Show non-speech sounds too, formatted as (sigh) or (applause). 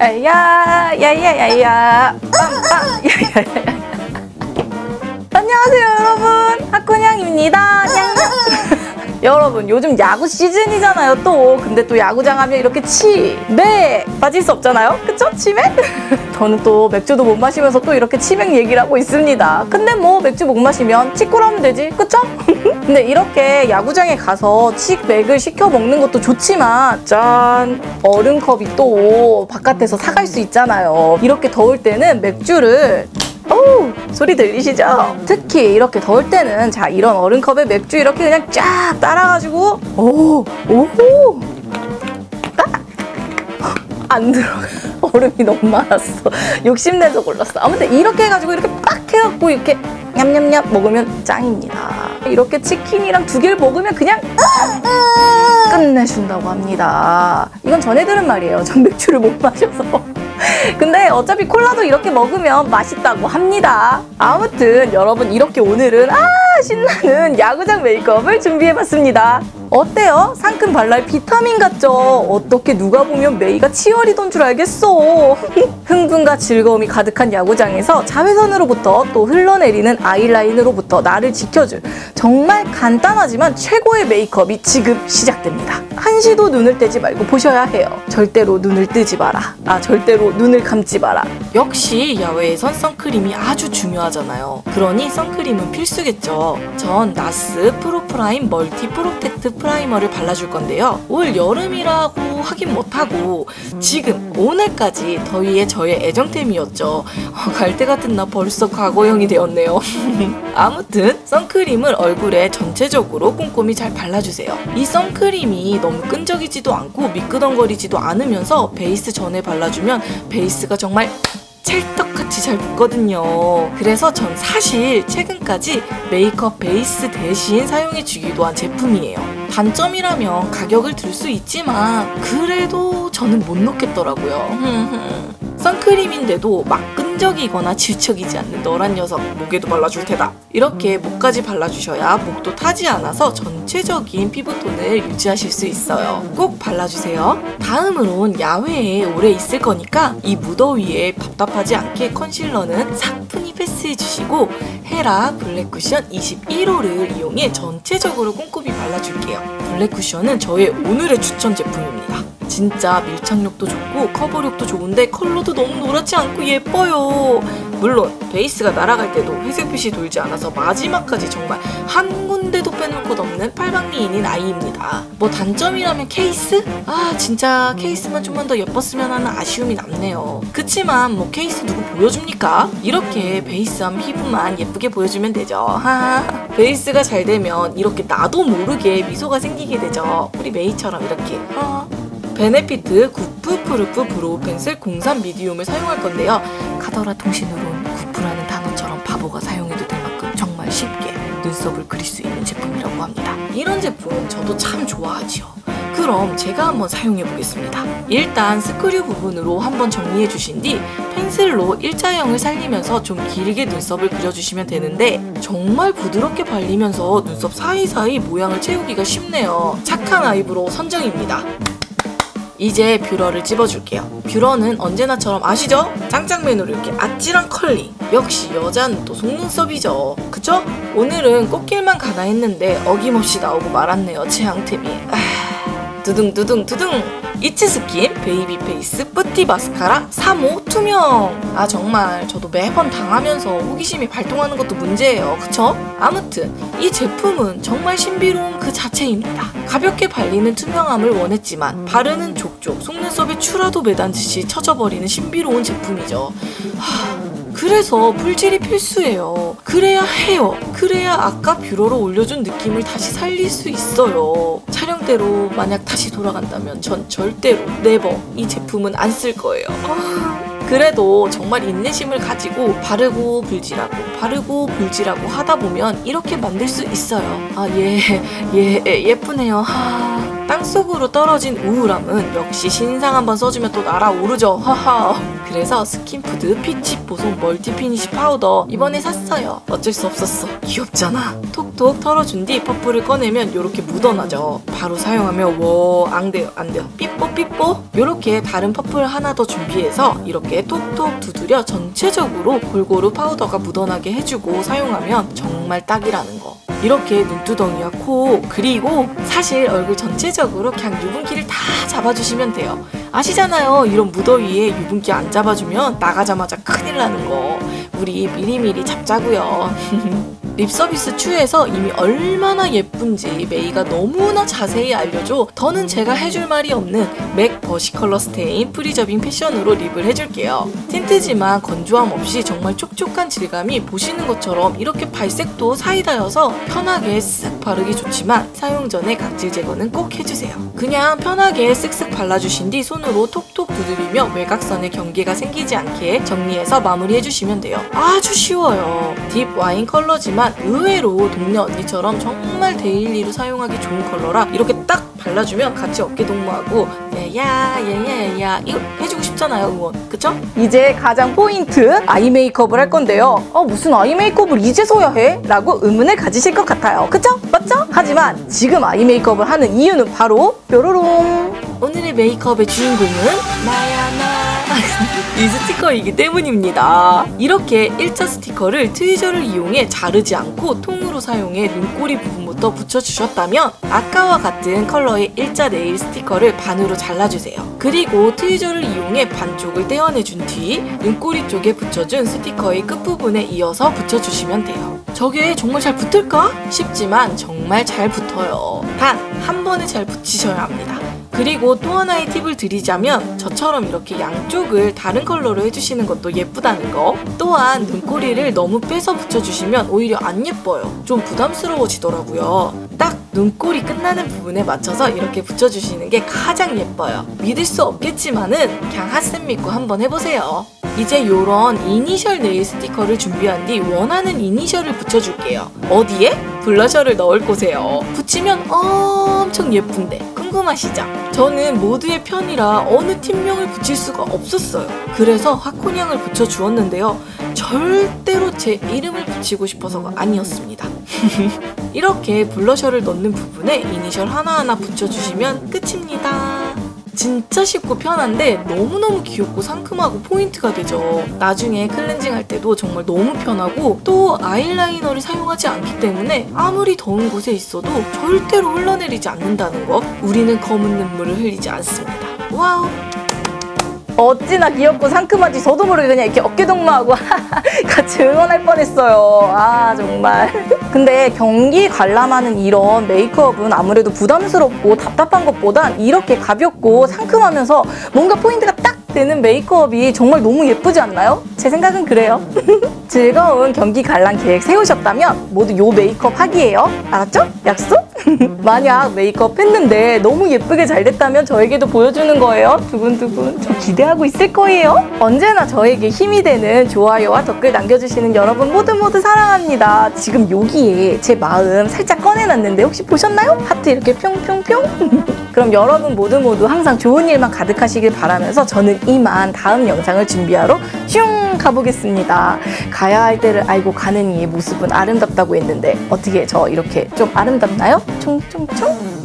야, 야야야야, 빰빰, 야야야. 안녕하세요, 여러분. 학군양입니다. 냥냥. 여러분, 요즘 야구 시즌이잖아요, 또. 근데 또 야구장 하면 이렇게 치, 매 빠질 수 없잖아요? 그쵸? 치맥? (laughs) 저는 또 맥주도 못 마시면서 또 이렇게 치맥 얘기를 하고 있습니다. 근데 뭐 맥주 못 마시면 치코로 하면 되지, 그쵸? (laughs) 근데 이렇게 야구장에 가서 치맥을 시켜 먹는 것도 좋지만, 짠! 얼음컵이 또 바깥에서 사갈 수 있잖아요. 이렇게 더울 때는 맥주를 오 소리 들리시죠? 특히 이렇게 더울 때는 자 이런 얼음컵에 맥주 이렇게 그냥 쫙 따라가지고 오오호 안 들어가 (laughs) 얼음이 너무 많았어. 욕심내서 골랐어. 아무튼 이렇게 해가지고 이렇게 빡 해갖고 이렇게 냠냠냠 먹으면 짱입니다. 이렇게 치킨이랑 두 개를 먹으면 그냥 끝내준다고 합니다. 이건 전해 들은 말이에요. 전 맥주를 못 마셔서 근데 어차피 콜라도 이렇게 먹으면 맛있다고 합니다. 아무튼 여러분 이렇게 오늘은 아 신나는 야구장 메이크업을 준비해봤습니다. 어때요? 상큼 발랄 비타민 같죠? 어떻게 누가 보면 메이가 치어리던 줄 알겠어. (laughs) 흥분과 즐거움이 가득한 야구장에서 자외선으로부터 또 흘러내리는 아이라인으로부터 나를 지켜줄 정말 간단하지만 최고의 메이크업이 지금 시작됩니다. 한시도 눈을 떼지 말고 보셔야 해요. 절대로 눈을 뜨지 마라. 아 절대로 눈을 감지 마라. 역시 야외에선 선크림이 아주 중요하잖아요. 그러니 선크림은 필수겠죠. 전 나스 프로프라임 멀티 프로텍트 프라이머를 발라줄 건데요. 올 여름이라고 하긴 못하고 지금 오늘까지 더위에 저의 애정템이었죠. 어, 갈대 같은 나 벌써 과거형이 되었네요. (laughs) 아무튼 선크림을 얼굴에 전체적으로 꼼꼼히 잘 발라주세요. 이 선크림이 너무 끈적이지도 않고 미끄덩거리지도 않으면서 베이스 전에 발라주면 베이스가 정말 찰떡같이 잘 붙거든요. 그래서 전 사실 최근까지 메이크업 베이스 대신 사용해주기도 한 제품이에요. 단점이라면 가격을 들 수 있지만 그래도 저는 못 놓겠더라고요. 선크림인데도 막 끈적이거나 질척이지 않는 너란 녀석 목에도 발라줄 테다. 이렇게 목까지 발라주셔야 목도 타지 않아서 전체적인 피부톤을 유지하실 수 있어요. 꼭 발라주세요. 다음으론 야외에 오래 있을 거니까 이 무더위에 답답하지 않게 컨실러는 사뿐히 패스해주시고 헤라 블랙 쿠션 21호를 이용해 전체적으로 꼼꼼히 발라줄게요. 블랙 쿠션은 저의 오늘의 추천 제품입니다. 진짜 밀착력도 좋고 커버력도 좋은데 컬러도 너무 노랗지 않고 예뻐요. 물론 베이스가 날아갈 때도 회색빛이 돌지 않아서 마지막까지 정말 한 군데도 빼놓을 것 없는 팔방미인인 아이입니다. 뭐 단점이라면 케이스? 아 진짜 케이스만 좀만 더 예뻤으면 하는 아쉬움이 남네요. 그치만 뭐 케이스 누구 보여줍니까? 이렇게 베이스한 피부만 예쁘게 보여주면 되죠. 베이스가 잘 되면 이렇게 나도 모르게 미소가 생기게 되죠. 우리 메이처럼 이렇게. 어. 베네피트 구프 프루프 브로우 펜슬 03 미디움을 사용할 건데요. 카더라 통신으론 구프라는 단어처럼 바보가 사용해도 될 만큼 정말 쉽게 눈썹을 그릴 수 있는 제품이라고 합니다. 이런 제품 저도 참 좋아하지요. 그럼 제가 한번 사용해 보겠습니다. 일단 스크류 부분으로 한번 정리해 주신 뒤 펜슬로 일자형을 살리면서 좀 길게 눈썹을 그려주시면 되는데 정말 부드럽게 발리면서 눈썹 사이사이 모양을 채우기가 쉽네요. 착한 아이브로우 선정입니다. 이제 뷰러를 찝어줄게요. 뷰러는 언제나처럼 아시죠? 짱짱맨으로 이렇게 아찔한 컬링. 역시 여자는 또 속눈썹이죠. 그쵸? 오늘은 꽃길만 가나 했는데 어김없이 나오고 말았네요. 제 양템이. 아, 두둥 두둥 두둥. 이츠스킨 베이비 페이스 뿌띠 마스카라 3호 투명 아 정말 저도 매번 당하면서 호기심이 발동하는 것도 문제예요 그쵸? 아무튼 이 제품은 정말 신비로운 그 자체입니다 가볍게 발리는 투명함을 원했지만 바르는 족 족 속눈썹에 추라도 매단 듯이 쳐져버리는 신비로운 제품이죠 하... 그래서 풀질이 필수예요. 그래야 해요. 그래야 아까 뷰러로 올려준 느낌을 다시 살릴 수 있어요. 촬영대로 만약 다시 돌아간다면 전 절대로 네버 이 제품은 안 쓸 거예요. 그래도 정말 인내심을 가지고 바르고 불질하고 바르고 불질하고 하다 보면 이렇게 만들 수 있어요. 아, 예, 예, 예쁘네요. 하. 땅속으로 떨어진 우울함은 역시 신상 한번 써주면 또 날아오르죠. 하하. 그래서 스킨푸드 피치 보송 멀티 피니시 파우더 이번에 샀어요. 어쩔 수 없었어. 귀엽잖아. 톡 톡톡 털어준 뒤 퍼프를 꺼내면 이렇게 묻어나죠. 바로 사용하면 워, 안 돼요, 안 돼요. 삐뽀 삐뽀. 이렇게 다른 퍼플 하나 더 준비해서 이렇게 톡톡 두드려 전체적으로 골고루 파우더가 묻어나게 해주고 사용하면 정말 딱이라는 거. 이렇게 눈두덩이와 코 그리고 사실 얼굴 전체적으로 그냥 유분기를 다 잡아주시면 돼요. 아시잖아요. 이런 무더위에 유분기 안 잡아주면 나가자마자 큰일 나는 거. 우리 미리미리 잡자고요. (laughs) 립 서비스 2에서 이미 얼마나 예쁜지 메이가 너무나 자세히 알려줘 더는 제가 해줄 말이 없는 맥 버시 컬러 스테인 프리저빙 패션으로 립을 해줄게요. 틴트지만 건조함 없이 정말 촉촉한 질감이 보시는 것처럼 이렇게 발색도 사이다여서 편하게 쓱 바르기 좋지만 사용 전에 각질 제거는 꼭 해주세요. 그냥 편하게 쓱쓱 발라주신 뒤 손으로 톡톡 두드리며 외곽선에 경계가 생기지 않게 정리해서 마무리해주시면 돼요. 아주 쉬워요. 딥 와인 컬러지만 의외로 동네 언니처럼 정말 데일리로 사용하기 좋은 컬러라 이렇게 딱 발라주면 같이 어깨 동무하고 야야야야야 이거 해주고 싶잖아요 응원 그쵸? 이제 가장 포인트 아이 메이크업을 할 건데요. 어, 무슨 아이 메이크업을 이제서야 해? 라고 의문을 가지실 것 같아요. 그쵸? 맞죠? 하지만 지금 아이 메이크업을 하는 이유는 바로 뾰로롱. 오늘의 메이크업의 주인공은 나야 나. 이 스티커이기 때문입니다. 이렇게 1차 스티커를 트위저를 이용해 자르지 않고 통으로 사용해 눈꼬리 부분부터 붙여주셨다면 아까와 같은 컬러의 일자 네일 스티커를 반으로 잘라주세요. 그리고 트위저를 이용해 반쪽을 떼어내준 뒤 눈꼬리 쪽에 붙여준 스티커의 끝부분에 이어서 붙여주시면 돼요. 저게 정말 잘 붙을까? 싶지만 정말 잘 붙어요. 단 한 번에 잘 붙이셔야 합니다. 그리고 또 하나의 팁을 드리자면 저처럼 이렇게 양쪽을 다른 컬러로 해주시는 것도 예쁘다는 거. 또한 눈꼬리를 너무 빼서 붙여주시면 오히려 안 예뻐요. 좀 부담스러워지더라고요 딱 눈꼬리 끝나는 부분에 맞춰서 이렇게 붙여주시는 게 가장 예뻐요 믿을 수 없겠지만은 그냥 핫쌤 믿고 한번 해보세요 이제 요런 이니셜 네일 스티커를 준비한 뒤 원하는 이니셜을 붙여줄게요 어디에? 블러셔를 넣을 곳에요 붙이면 엄청 예쁜데 궁금하시죠? 저는 모두의 편이라 어느 팀명을 붙일 수가 없었어요. 그래서 하코니앙을 붙여주었는데요. 절대로 제 이름을 붙이고 싶어서가 아니었습니다. (laughs) 이렇게 블러셔를 넣는 부분에 이니셜 하나하나 붙여주시면 끝입니다. 진짜 쉽고 편한데 너무너무 귀엽고 상큼하고 포인트가 되죠. 나중에 클렌징 할 때도 정말 너무 편하고 또 아이라이너를 사용하지 않기 때문에 아무리 더운 곳에 있어도 절대로 흘러내리지 않는다는 거. 우리는 검은 눈물을 흘리지 않습니다. 와우! 어찌나 귀엽고 상큼하지 저도 모르게 그냥 이렇게 어깨동무하고 (laughs) 같이 응원할 뻔했어요. 아 정말. 근데 경기 관람하는 이런 메이크업은 아무래도 부담스럽고 답답한 것보단 이렇게 가볍고 상큼하면서 뭔가 포인트가 딱 되는 메이크업이 정말 너무 예쁘지 않나요? 제 생각은 그래요. (laughs) 즐거운 경기 관람 계획 세우셨다면 모두 요 메이크업 하기예요. 알았죠? 약속? (laughs) 만약 메이크업 했는데 너무 예쁘게 잘 됐다면 저에게도 보여주는 거예요. 두근두근. 저 기대하고 있을 거예요. 언제나 저에게 힘이 되는 좋아요와 댓글 남겨주시는 여러분 모두 모두 사랑합니다. 지금 여기에 제 마음 살짝 꺼내놨는데 혹시 보셨나요? 하트 이렇게 뿅뿅뿅. (laughs) 그럼 여러분 모두 모두 항상 좋은 일만 가득하시길 바라면서 저는 이만 다음 영상을 준비하러 슝 가보겠습니다. 가야 할 때를 알고 가는 이의 모습은 아름답다고 했는데 어떻게 저 이렇게 좀 아름답나요? 총총총?